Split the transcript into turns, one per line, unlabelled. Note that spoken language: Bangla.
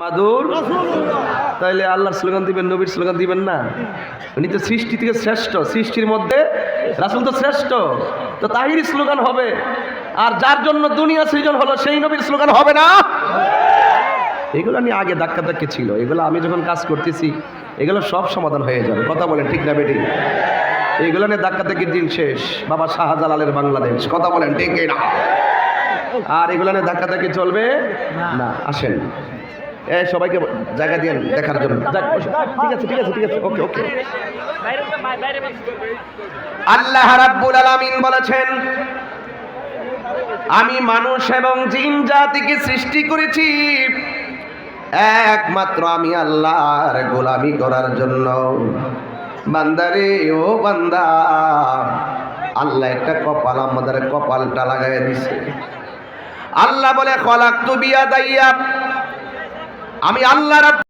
মাদুর? তাইলে আল্লাহর স্লোগান দিবেন, নবীর স্লোগান দিবেন না? উনি তো সৃষ্টি থেকে শ্রেষ্ঠ, সৃষ্টির মধ্যে রাসুল তো শ্রেষ্ঠ, তো তাহির স্লোগান হবে। আর যার জন্য দুনিয়া সৃজন হলো, সেই নবীর স্লোগান হবে না? এগুলো নিয়ে আগে ধাক্কা ধাক্কি ছিল। এগুলো আমি যখন কাজ করতেছি, এগুলো সব সমাধান হয়ে যাবে। কথা বলেন ঠিক না, বেটি? এগুলো নিয়ে ধাক্কা ধাক্কির দিন শেষ। বাবা শাহজালালের বাংলাদেশ। কথা বলেন ঠিক না আর এগুলো নিয়ে ধাক্কা ধাক্কি চলবে না। আসেন। সবাইকে জায়গা দিয়ে দেখার জন্য। ঠিক আছে ঠিক আছে ঠিক আছে। ওকে ওকে। আল্লাহ রাব্বুল আলামিন বলেছেন আমি মানুষ এবং জিন জাতিকে সৃষ্টি করেছি। একমাত্র আমি আল্লাহর গোলামি করার জন্য। বান্দারে ও বান্দা আল্লাহ একটা কপাল আমাদের কপালটা লাগাই দিছে। আল্লাহ বলে খলাক তু বিয়া দাইয়া আমি আল্লাহ